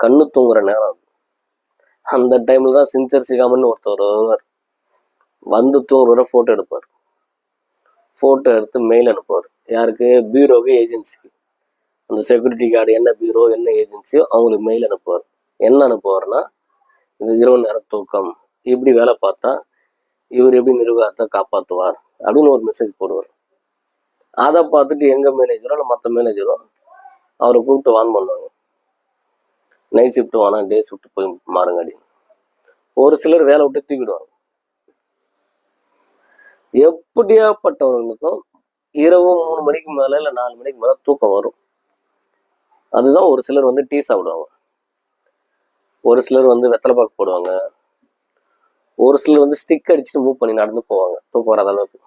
கண்ணு தூங்குற நேரம் அது. அந்த டைம்ல தான் சின்சர் சிகாமன் ஒருத்தர் வருவார். வந்து தூங்குற ஃபோட்டோ எடுப்பார். ஃபோட்டோ எடுத்து மெயில் அனுப்புவார். யாருக்கு? பீரோக்கு ஏஜென்சிக்கு அந்த செக்யூரிட்டி கார்டு என்ன பீரோ என்ன ஏஜென்சியோ அவங்களுக்கு மெயில் அனுப்புவார். என்ன அனுப்புவார்னா இந்த இரவு நேர தூக்கம். இப்படி வேலை பார்த்தா இவர் எப்படி நிர்வாகத்தை காப்பாற்றுவார் அப்படின்னு ஒரு மெசேஜ் போடுவார். அதை பார்த்துட்டு எங்கள் மேனேஜரோ இல்லை மற்ற மேனேஜரோ அவரை கூப்பிட்டு வான் பண்ணுவாங்க. நைட் ஷிஃப்ட் வேணாம் டே ஷிஃப்ட் போய் மாறுங்க அப்படின்னு ஒரு சிலர் வேலை விட்டு தூக்கிடுவாங்க. எப்படியாப்பட்டவர்களுக்கும் இரவு மூணு மணிக்கு மேலே இல்லை நாலு மணிக்கு மேலே தூக்கம் வரும். அதுதான் ஒரு சிலர் வந்து டீ சாப்பிடுவாங்க. ஒரு சிலர் வந்து வெத்தலை பாக்கு போடுவாங்க. ஒரு சிலர் வந்து ஸ்டிக் அடிச்சுட்டு மூவ் பண்ணி நடந்து போவாங்க. தூக்கம் வராத அளவுக்கு.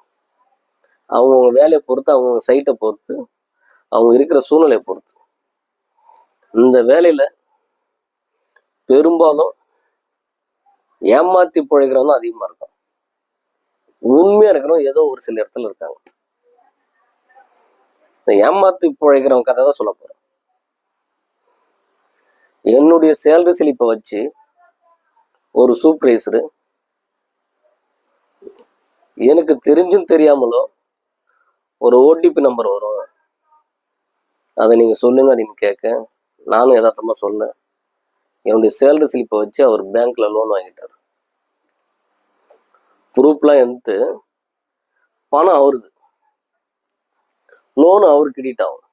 அவங்கவுங்க வேலையை பொறுத்து அவங்கவுங்க சைட்டை பொறுத்து அவங்க இருக்கிற சூழ்நிலையை பொறுத்து. இந்த வேலையில பெரும்பாலும் ஏமாத்தி பிழைக்கிறவங்க தான் அதிகமா இருக்கும் உண்மையா இருக்கிறவங்க ஏதோ ஒரு சில இடத்துல இருக்காங்க. இந்த ஏமாத்தி பிழைக்கிறவங்க கதை தான் சொல்ல போறேன். என்னுடைய சேலரி சிலிப்பை வச்சு ஒரு சூப்பர்வைசரு எனக்கு தெரிஞ்சும் தெரியாமலோ ஒரு ஓடிபி நம்பர் வரும். அதை நீங்க சொல்லுங்க அப்படின்னு கேட்க நானும் யதார்த்தமா சொன்னேன் என்னுடைய சேலரி ஸ்லிப்பை வச்சு அவர் பேங்க்ல லோன் வாங்கிட்டார். ப்ரூஃப்லாம் எடுத்து பணம் அவருது. லோன் அவர் கிரெடிட் ஆகும்.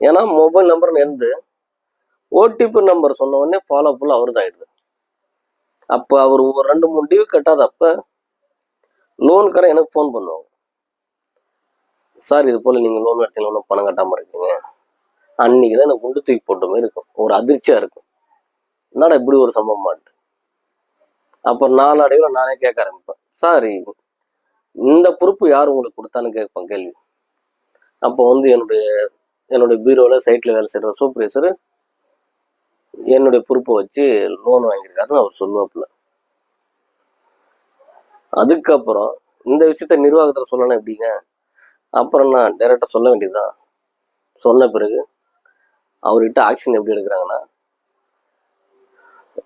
ஏன்னா மொபைல் நம்பர் இருந்து ஓடிபி நம்பர் சொன்ன உடனே ஃபாலோ ஃபுல்லாக அவர் தான் ஆயிடுது. அப்போ அவர் ஒரு ரெண்டு மூணு டியூ கட்டாதப்ப லோனுக்காரன் எனக்கு ஃபோன் பண்ணுவாங்க சார் இது போல் நீங்கள் லோன் எடுத்தீங்க ஒன்றும் பணம் கட்டாமல் இருக்கீங்க. அன்னைக்கு தான் எனக்கு குண்டு தூக்கி போட்ட மாதிரி இருக்கும். ஒரு அதிர்ச்சியாக இருக்கும். என்னடா இப்படி ஒரு சம்பவம் மாட்டு? அப்போ நாளடைவில் நானே கேட்க ஆரம்பிப்பேன். சார் இந்த பொறுப்பு யார் உங்களுக்கு கொடுத்தான்னு கேட்பேன் கேள்வி. அப்போ வந்து என்னுடைய என்னுடைய பீரோவில் சைட்டில் வேலை செய்கிற சூப்பர்வைசர் என்னுடைய பொறுப்பை வச்சு லோன் வாங்கியிருக்காருன்னு அவர் சொல்லுவாப்புல. அதுக்கப்புறம் இந்த விஷயத்த நிர்வாகத்தில் சொல்லணும் எப்படிங்க? அப்புறம் நான் டைரெக்டாக சொல்ல வேண்டியதுதான். சொன்ன பிறகு அவர்கிட்ட ஆக்ஷன் எப்படி எடுக்கிறாங்கன்னா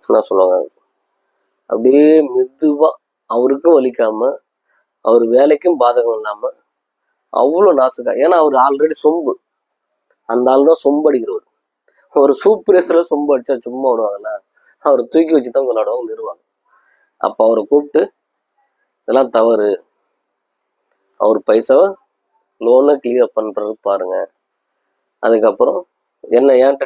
என்ன சொல்லுவாங்க. அப்படியே மெதுவாக அவருக்கும் வலிக்காம அவர் வேலைக்கும் பாதகம் இல்லாம அவ்வளோ நாசுக்கா. ஏன்னா அவர் ஆல்ரெடி சொம்பு. அந்த ஆள் தான் சொம்பு அடிக்கிறவர். ஒரு சூப்பரேசரில் சொம்பு அடிச்சா சும்மா விடுவாங்கல்ல? அவரை தூக்கி வச்சு தான் விளையாடுவாங்க நிறுவாங்க. அப்போ அவரை கூப்பிட்டு இதெல்லாம் தவறு. அவர் பைசாவை லோனை கிளியர் பண்ணுறது பாருங்க. அதுக்கப்புறம் என்ன ஏன்ட்ட